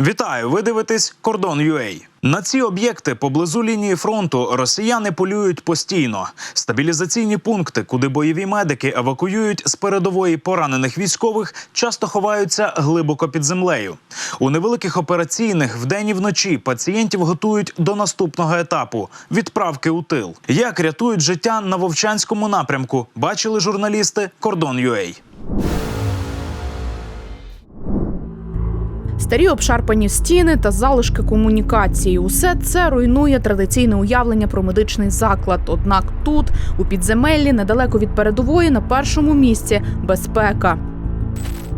Вітаю! Ви дивитесь Кордон UA. На ці об'єкти поблизу лінії фронту росіяни полюють постійно. Стабілізаційні пункти, куди бойові медики евакуюють з передової поранених військових, часто ховаються глибоко під землею. У невеликих операційних вдень і вночі пацієнтів готують до наступного етапу відправки у тил. Як рятують життя на вовчанському напрямку? Бачили журналісти Кордон UA. Старі обшарпані стіни та залишки комунікації усе це руйнує традиційне уявлення про медичний заклад. Однак тут, у підземеллі, недалеко від передової, на першому місці безпека.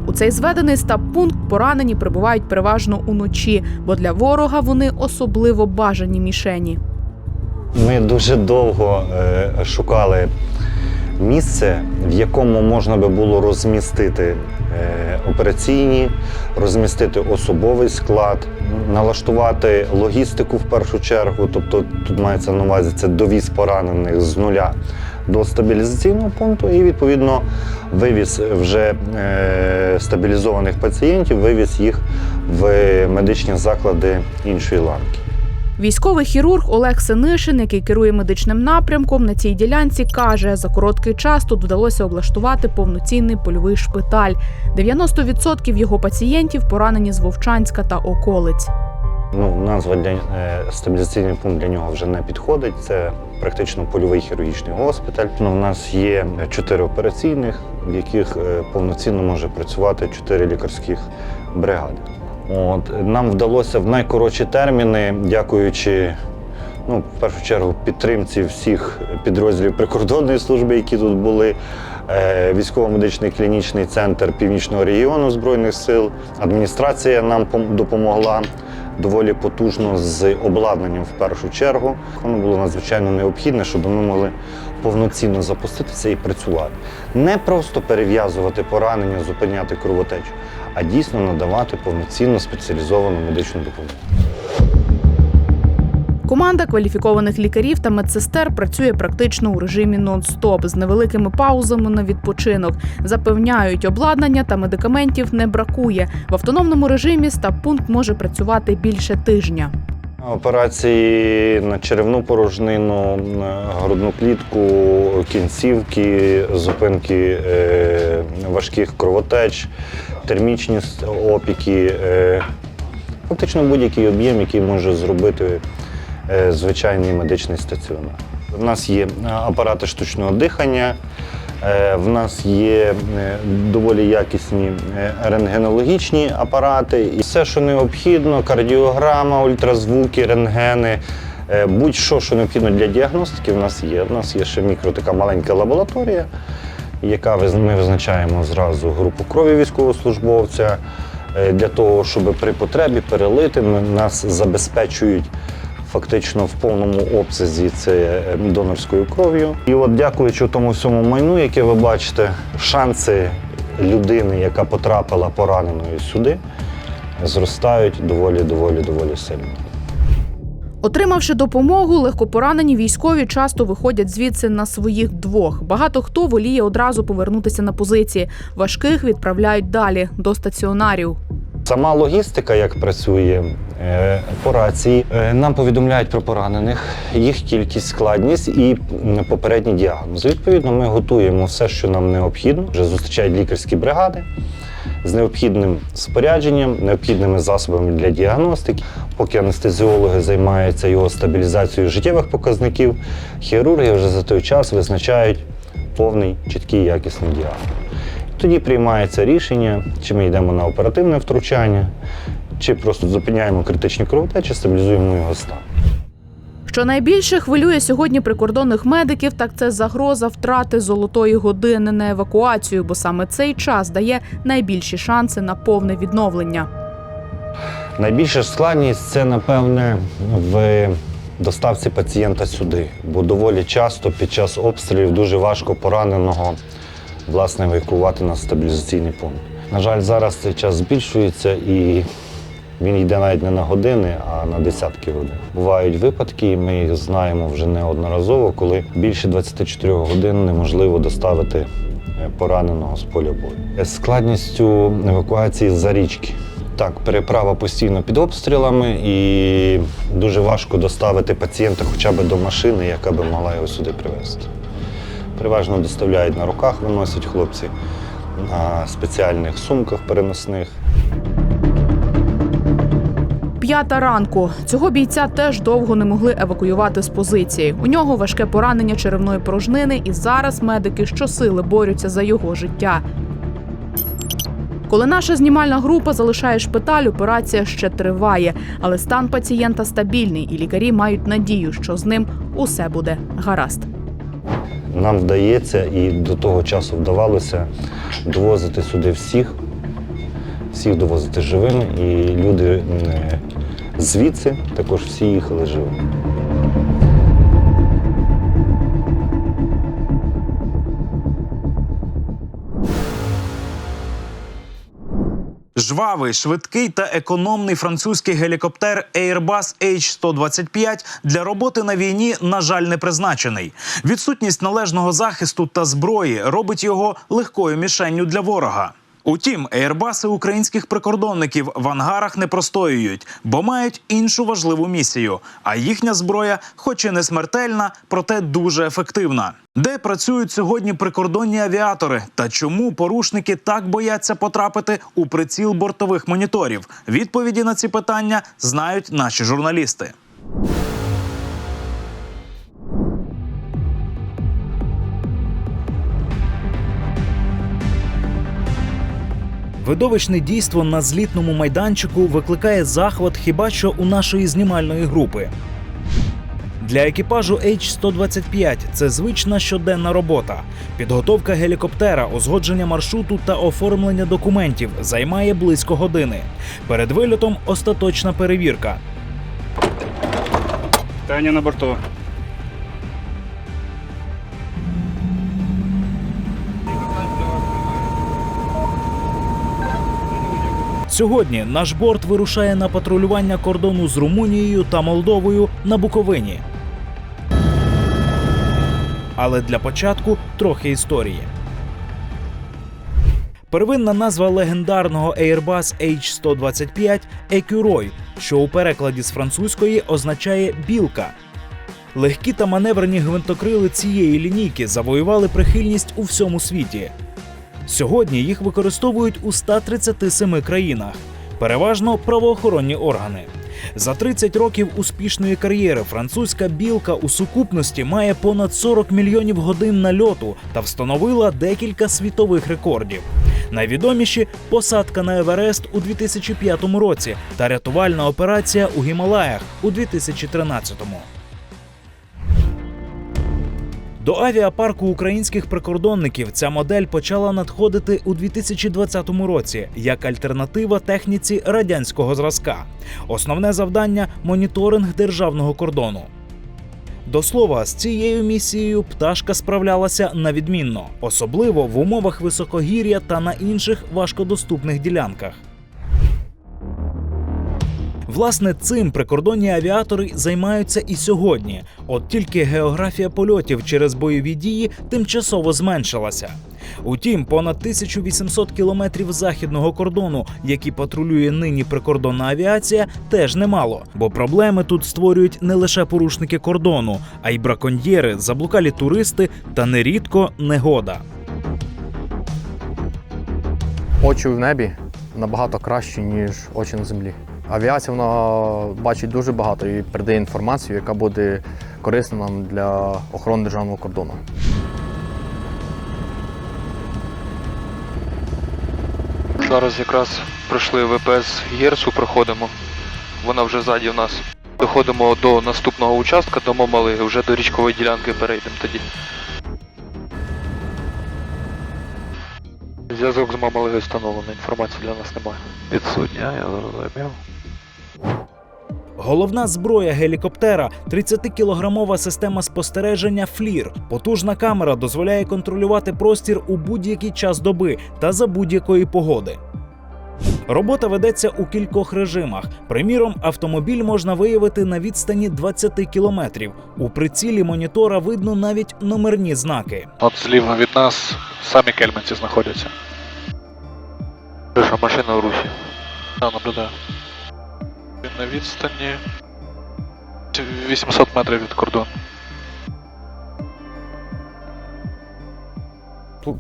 У цей зведений стаб-пункт поранені прибувають переважно уночі, бо для ворога вони особливо бажані мішені. Ми дуже довго е, шукали місце, в якому можна би було розмістити е, операційні, розмістити особовий склад, налаштувати логістику в першу чергу. Тобто тут мається на увазі це довіз поранених з нуля до стабілізаційного пункту і відповідно вивіз вже е, стабілізованих пацієнтів, вивіз їх в медичні заклади іншої ланки. Військовий хірург Олег Синишин, який керує медичним напрямком, на цій ділянці каже, за короткий час тут вдалося облаштувати повноцінний польовий шпиталь. 90% його пацієнтів поранені з Вовчанська та околиць. Ну, назва для е, стабілізаційний пункт для нього вже не підходить. Це практично польовий хірургічний госпіталь. Ну, у нас є чотири операційних, в яких е, повноцінно може працювати чотири лікарських бригади. От нам вдалося в найкоротші терміни, дякуючи. Ну, в першу чергу, підтримці всіх підрозділів прикордонної служби, які тут були, е, військово-медичний клінічний центр північного регіону Збройних сил. Адміністрація нам пом- допомогла доволі потужно з обладнанням в першу чергу. Воно було надзвичайно необхідне, щоб ми могли повноцінно запуститися і працювати. Не просто перев'язувати поранення, зупиняти кровотечу, а дійсно надавати повноцінно спеціалізовану медичну допомогу. Команда кваліфікованих лікарів та медсестер працює практично у режимі нон-стоп з невеликими паузами на відпочинок. Запевняють, обладнання та медикаментів не бракує. В автономному режимі стаб-пункт може працювати більше тижня. Операції на черевну порожнину, грудну клітку, кінцівки, зупинки е, важких кровотеч, термічні опіки. Е, фактично будь-який об'єм, який може зробити е, звичайний медичний стаціонар. У нас є е, апарати штучного дихання. Е, В нас є е, доволі якісні е, рентгенологічні апарати. І все, що необхідно, кардіограма, ультразвуки, рентгени, е, будь-що, що необхідно для діагностики, в нас є. У нас є ще мікро така маленька лабораторія, яка ми визначаємо зразу групу крові військовослужбовця е, для того, щоб при потребі перелити нас забезпечують фактично в повному обсязі це е, донорською кров'ю. І от дякуючи тому всьому майну, яке ви бачите, шанси людини, яка потрапила пораненою сюди, зростають доволі, доволі, доволі сильно. Отримавши допомогу, легкопоранені військові часто виходять звідси на своїх двох. Багато хто воліє одразу повернутися на позиції. Важких відправляють далі до стаціонарів. Сама логістика, як працює е, по рації, е, нам повідомляють про поранених, їх кількість, складність і попередній діагноз. Відповідно, ми готуємо все, що нам необхідно. Вже зустрічають лікарські бригади з необхідним спорядженням, необхідними засобами для діагностики. Поки анестезіологи займаються його стабілізацією життєвих показників, хірурги вже за той час визначають повний, чіткий, якісний діагноз. Тоді приймається рішення, чи ми йдемо на оперативне втручання, чи просто зупиняємо критичні кровотечі, стабілізуємо його стан. Що найбільше хвилює сьогодні прикордонних медиків, так це загроза втрати золотої години на евакуацію, бо саме цей час дає найбільші шанси на повне відновлення. Найбільша складність це, напевне, в доставці пацієнта сюди, бо доволі часто під час обстрілів дуже важко пораненого власне евакуювати на стабілізаційний пункт. На жаль, зараз цей час збільшується і він йде навіть не на години, а на десятки годин. Бувають випадки, і ми їх знаємо вже неодноразово, коли більше 24 годин неможливо доставити е, пораненого з поля бою. З складністю евакуації за річки. Так, переправа постійно під обстрілами і дуже важко доставити пацієнта хоча б до машини, яка би могла його сюди привезти. Переважно доставляють на руках, виносять хлопці на спеціальних сумках переносних. П'ята ранку цього бійця теж довго не могли евакуювати з позиції. У нього важке поранення черевної порожнини, і зараз медики щосили борються за його життя. Коли наша знімальна група залишає шпиталь, операція ще триває, але стан пацієнта стабільний, і лікарі мають надію, що з ним усе буде гаразд. Нам вдається і до того часу вдавалося довозити сюди всіх, всіх довозити живими, і люди е, звідси також всі їхали живими. Жвавий, швидкий та економний французький гелікоптер Airbus H-125 для роботи на війні, на жаль, не призначений. Відсутність належного захисту та зброї робить його легкою мішенню для ворога. Утім, ейрбаси українських прикордонників в ангарах не простоюють, бо мають іншу важливу місію. А їхня зброя, хоч і не смертельна, проте дуже ефективна. Де працюють сьогодні прикордонні авіатори? Та чому порушники так бояться потрапити у приціл бортових моніторів? Відповіді на ці питання знають наші журналісти. Видовищне дійство на злітному майданчику викликає захват хіба що у нашої знімальної групи. Для екіпажу H-125 це звична щоденна робота. Підготовка гелікоптера, узгодження маршруту та оформлення документів займає близько години. Перед вильотом остаточна перевірка. Таня на борту. Сьогодні наш борт вирушає на патрулювання кордону з Румунією та Молдовою на Буковині. Але для початку трохи історії. Первинна назва легендарного Airbus H-125 Екюрой, що у перекладі з французької означає білка. Легкі та маневрені гвинтокрили цієї лінійки завоювали прихильність у всьому світі. Сьогодні їх використовують у 137 країнах, переважно правоохоронні органи. За 30 років успішної кар'єри французька білка у сукупності має понад 40 мільйонів годин нальоту та встановила декілька світових рекордів. Найвідоміші посадка на Еверест у 2005 році та рятувальна операція у Гімалаях у 2013-му. До авіапарку українських прикордонників ця модель почала надходити у 2020 році як альтернатива техніці радянського зразка. Основне завдання моніторинг державного кордону. До слова, з цією місією пташка справлялася на відмінно, особливо в умовах високогір'я та на інших важкодоступних ділянках. Власне, цим прикордонні авіатори займаються і сьогодні. От тільки географія польотів через бойові дії тимчасово зменшилася. Утім, понад 1800 кілометрів західного кордону, які патрулює нині прикордонна авіація, теж немало, бо проблеми тут створюють не лише порушники кордону, а й браконьєри, заблукалі туристи та нерідко негода. очі в небі набагато кращі, ніж очі на землі. Авіація вона бачить дуже багато і передає інформацію, яка буде корисна нам для охорони державного кордону. Зараз якраз пройшли ВПС Єрсу, проходимо. Вона вже ззаді в нас. Доходимо до наступного участка, до Мамалиги, вже до річкової ділянки перейдемо тоді. Зв'язок з Мамалигою встановлений, інформації для нас немає. Відсутня, я зрозумів. Головна зброя гелікоптера 30-кілограмова система спостереження Флір. Потужна камера дозволяє контролювати простір у будь-який час доби та за будь-якої погоди. Робота ведеться у кількох режимах. Приміром, автомобіль можна виявити на відстані 20 кілометрів. У прицілі монітора видно навіть номерні знаки. От зліва від нас самі кельменці знаходяться. Що машина в русі. Да, наблюдаю. На відстані 800 метрів від кордону.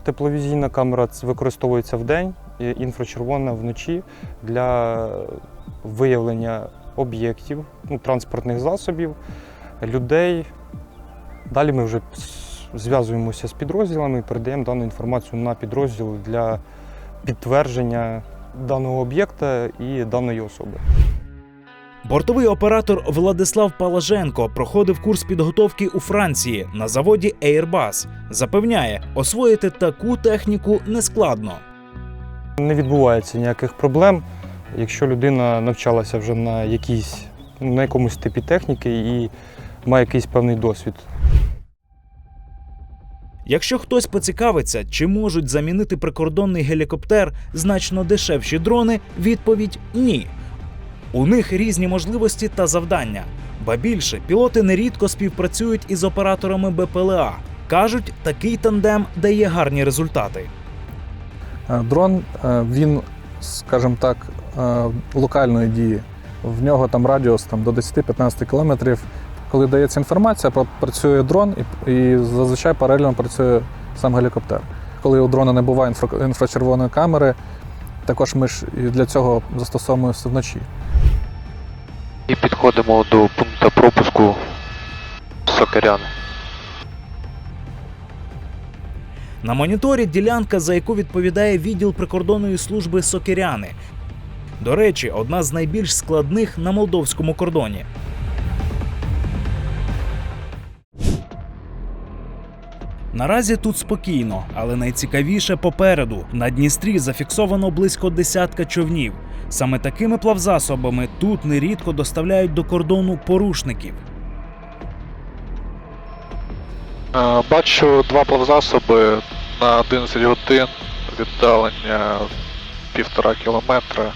Тепловізійна камера використовується вдень, інфрачервона вночі для виявлення об'єктів, ну, транспортних засобів, людей. Далі ми вже зв'язуємося з підрозділами і передаємо дану інформацію на підрозділ для підтвердження даного об'єкта і даної особи. Бортовий оператор Владислав Палаженко проходив курс підготовки у Франції на заводі Airbus. Запевняє, освоїти таку техніку нескладно. Не відбувається ніяких проблем, якщо людина навчалася вже на якійсь, на якомусь типі техніки і має якийсь певний досвід. Якщо хтось поцікавиться, чи можуть замінити прикордонний гелікоптер значно дешевші дрони, відповідь ні. У них різні можливості та завдання. Ба більше, пілоти нерідко співпрацюють із операторами БПЛА. Кажуть, такий тандем дає гарні результати. Е, Дрон е, він, скажімо так, е, локальної дії. В нього там радіус там, до 10-15 кілометрів. Коли дається інформація, пра- працює дрон і, і зазвичай паралельно працює сам гелікоптер. Коли у дрона не буває інфра, інфрачервоної камери, також ми ж для цього застосовуємося вночі. І підходимо до пункту пропуску Сокиряни. На моніторі ділянка, за яку відповідає відділ прикордонної служби Сокиряни. До речі, одна з найбільш складних на молдовському кордоні. Наразі тут спокійно, але найцікавіше попереду. На Дністрі зафіксовано близько десятка човнів. Саме такими плавзасобами тут нерідко доставляють до кордону порушників. Бачу два плавзасоби на 11 годин віддалення півтора кілометра.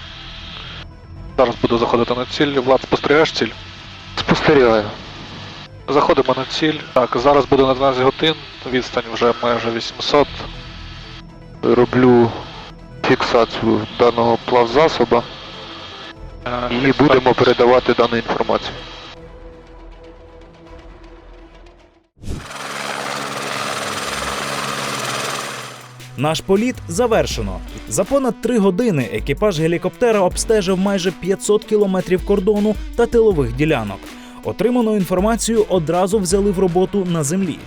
Зараз буду заходити на ціль. Влад, спостерігаєш ціль? Спостерігаю. Заходимо на ціль. Так, зараз буде на 12 годин, відстань вже майже 800. Роблю фіксацію даного плавзасоба Е, і будемо передавати дану інформацію. Наш політ завершено. За понад три години екіпаж гелікоптера обстежив майже 500 кілометрів кордону та тилових ділянок. Отриману інформацію одразу взяли в роботу на землі.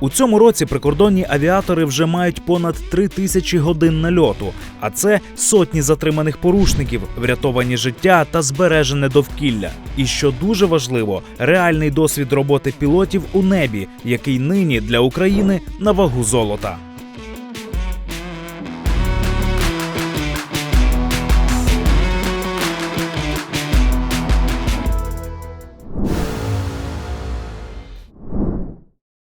У цьому році прикордонні авіатори вже мають понад три тисячі годин нальоту, а це сотні затриманих порушників, врятовані життя та збережене довкілля. І що дуже важливо, реальний досвід роботи пілотів у небі, який нині для України на вагу золота.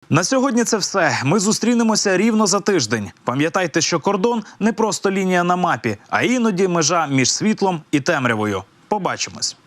На сьогодні це все. Ми зустрінемося рівно за тиждень. Пам'ятайте, що кордон не просто лінія на мапі, а іноді межа між світлом і темрявою. Побачимось.